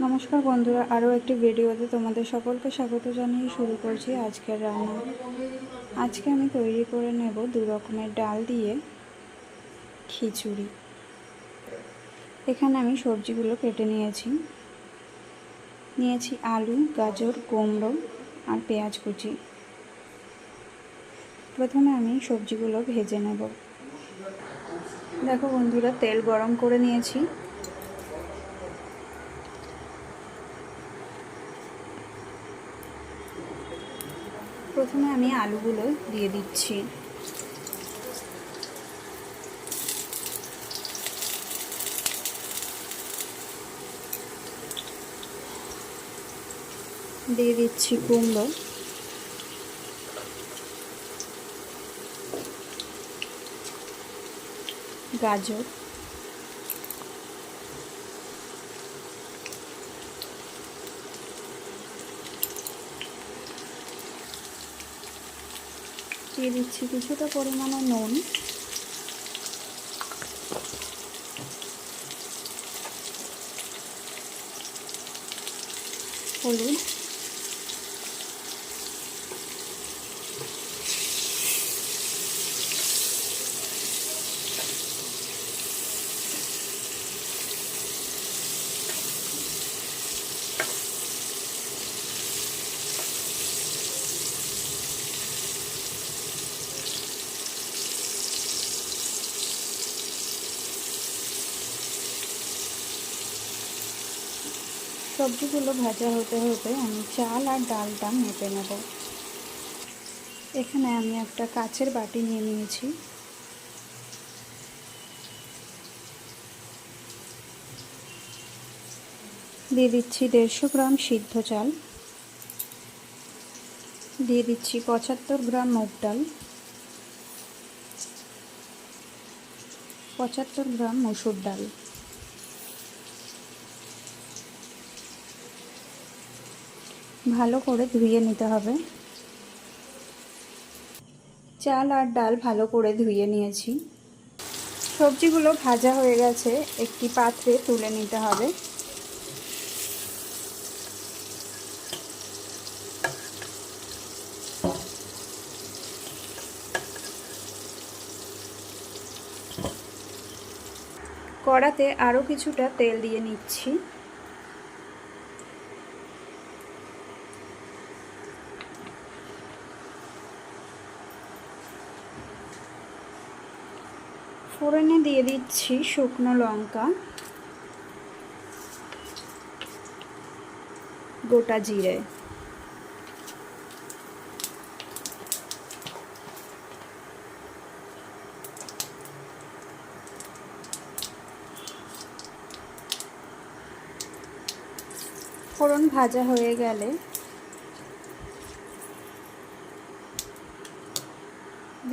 নমস্কার বন্ধুরা, আরও একটি ভিডিওতে তোমাদের সকলকে স্বাগত জানিয়ে শুরু করছি আজকের রান্না। আজকে আমি তৈরি করে নেব দু রকমের ডাল দিয়ে খিচুড়ি। এখানে আমি সবজিগুলো কেটে নিয়েছি। নিয়েছি আলু, গাজর, কুমড়ো আর পেঁয়াজ কুচি। প্রথমে আমি সবজিগুলো ভেজে নেব। দেখো বন্ধুরা, তেল গরম করে নিয়েছি। প্রথমে আমি আলুগুলো দিয়ে দিচ্ছি। দিয়ে দিচ্ছি কুমড়ো। গাজর। দিয়ে দিচ্ছি কিছুটা পরিমাণে নুন। হলুদ। সবজিগুলো ভাজা হতে হতে আমি চাল আর ডালটা মেপে নেব। এখানে আমি একটা কাচের বাটি নিয়ে নিয়েছি। দিয়ে দিচ্ছি দেড়শো গ্রাম সিদ্ধ চাল। দিয়ে দিচ্ছি পঁচাত্তর গ্রাম মুগ ডাল। পঁচাত্তর গ্রাম মসুর ডাল। ভালো করে ধুয়ে নিতে হবে। চাল আর ডাল ভালো করে ধুয়ে নিয়েছি। সবজিগুলো ভাজা হয়ে গেছে, একটি পাত্রে তুলে নিতে হবে। কড়াতে আরও কিছুটা তেল দিয়ে নিচ্ছি। ফোড়নে দিয়ে দিচ্ছি শুকনো লঙ্কা গোটা জিরে। ফোড়ন ভাজা হয়ে গেলে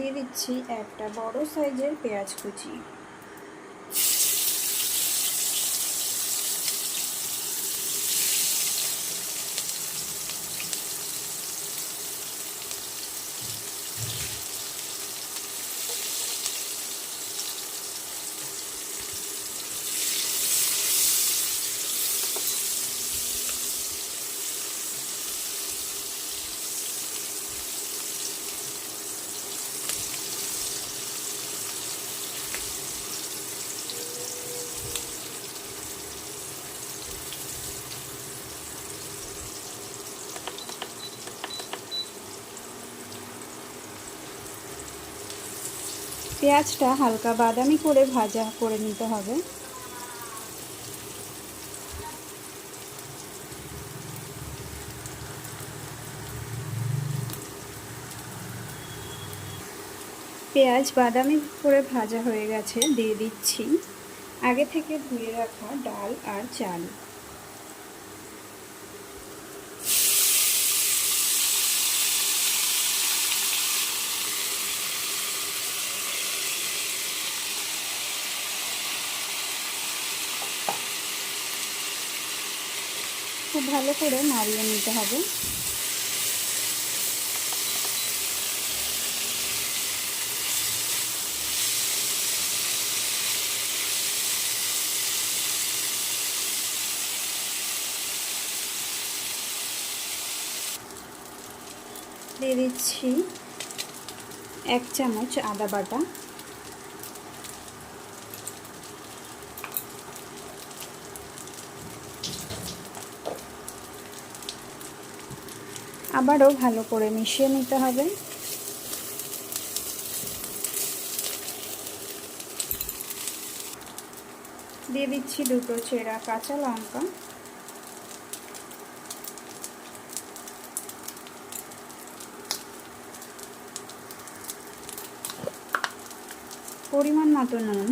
দিয়ে দিচ্ছি একটা বড় সাইজের পেঁয়াজ কুচি। পেঁয়াজটা হালকা বাদামি করে ভাজা করে নিতে হবে। পেঁয়াজ বাদামি করে ভাজা হয়ে গেছে, দিয়ে দিচ্ছি। আগে থেকে ধুয়ে রাখা ডাল আর চাল। খুব ভালো করে নাড়িয়ে নিতে হবে। দিয়ে দিচ্ছি এক চামচ আদা বাটা। আবারও ভালো করে মিশিয়ে নিতে হবে। দিয়ে দিচ্ছি দুটো চেরা কাঁচা লঙ্কা। পরিমাণ মতো নুন।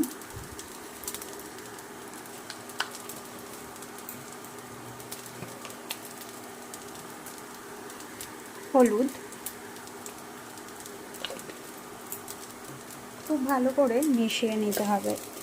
হলুদ। খুব ভালো করে মিশিয়ে নিতে হবে।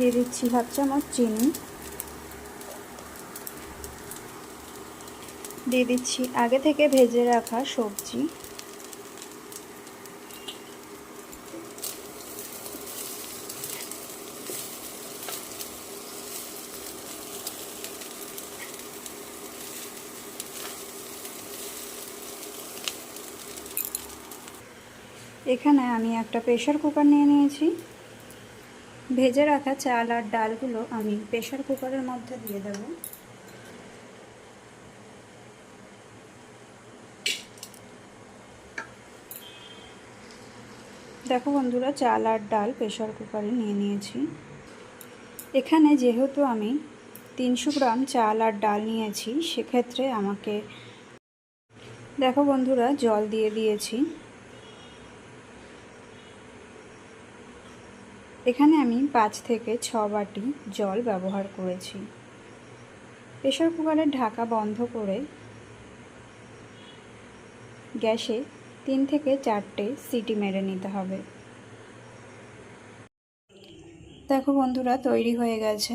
দিয়ে দিচ্ছি হাফ চামচ চিনি। দিয়ে দিচ্ছি আগে থেকে ভেজে রাখা সবজি। এখানে আমি একটা প্রেশার কুকার নিয়ে নিয়েছি। ভেজে রাখা চাল আর ডালগুলো আমি প্রেশার কুকারের মধ্যে দিয়ে দেব। দেখো বন্ধুরা, চাল আর ডাল প্রেশার কুকারে নিয়ে নিয়েছি। এখানে যেহেতু আমি তিনশো গ্রাম চাল আর ডাল নিয়েছি, সেক্ষেত্রে আমাকে দেখো বন্ধুরা, জল দিয়ে দিয়েছি। এখানে আমি পাঁচ থেকে ছ বাটি জল ব্যবহার করেছি। প্রেশার কুকারের ঢাকা বন্ধ করে গ্যাসে তিন থেকে চারটে সিটি মেরে নিতে হবে। দেখো বন্ধুরা, তৈরি হয়ে গেছে।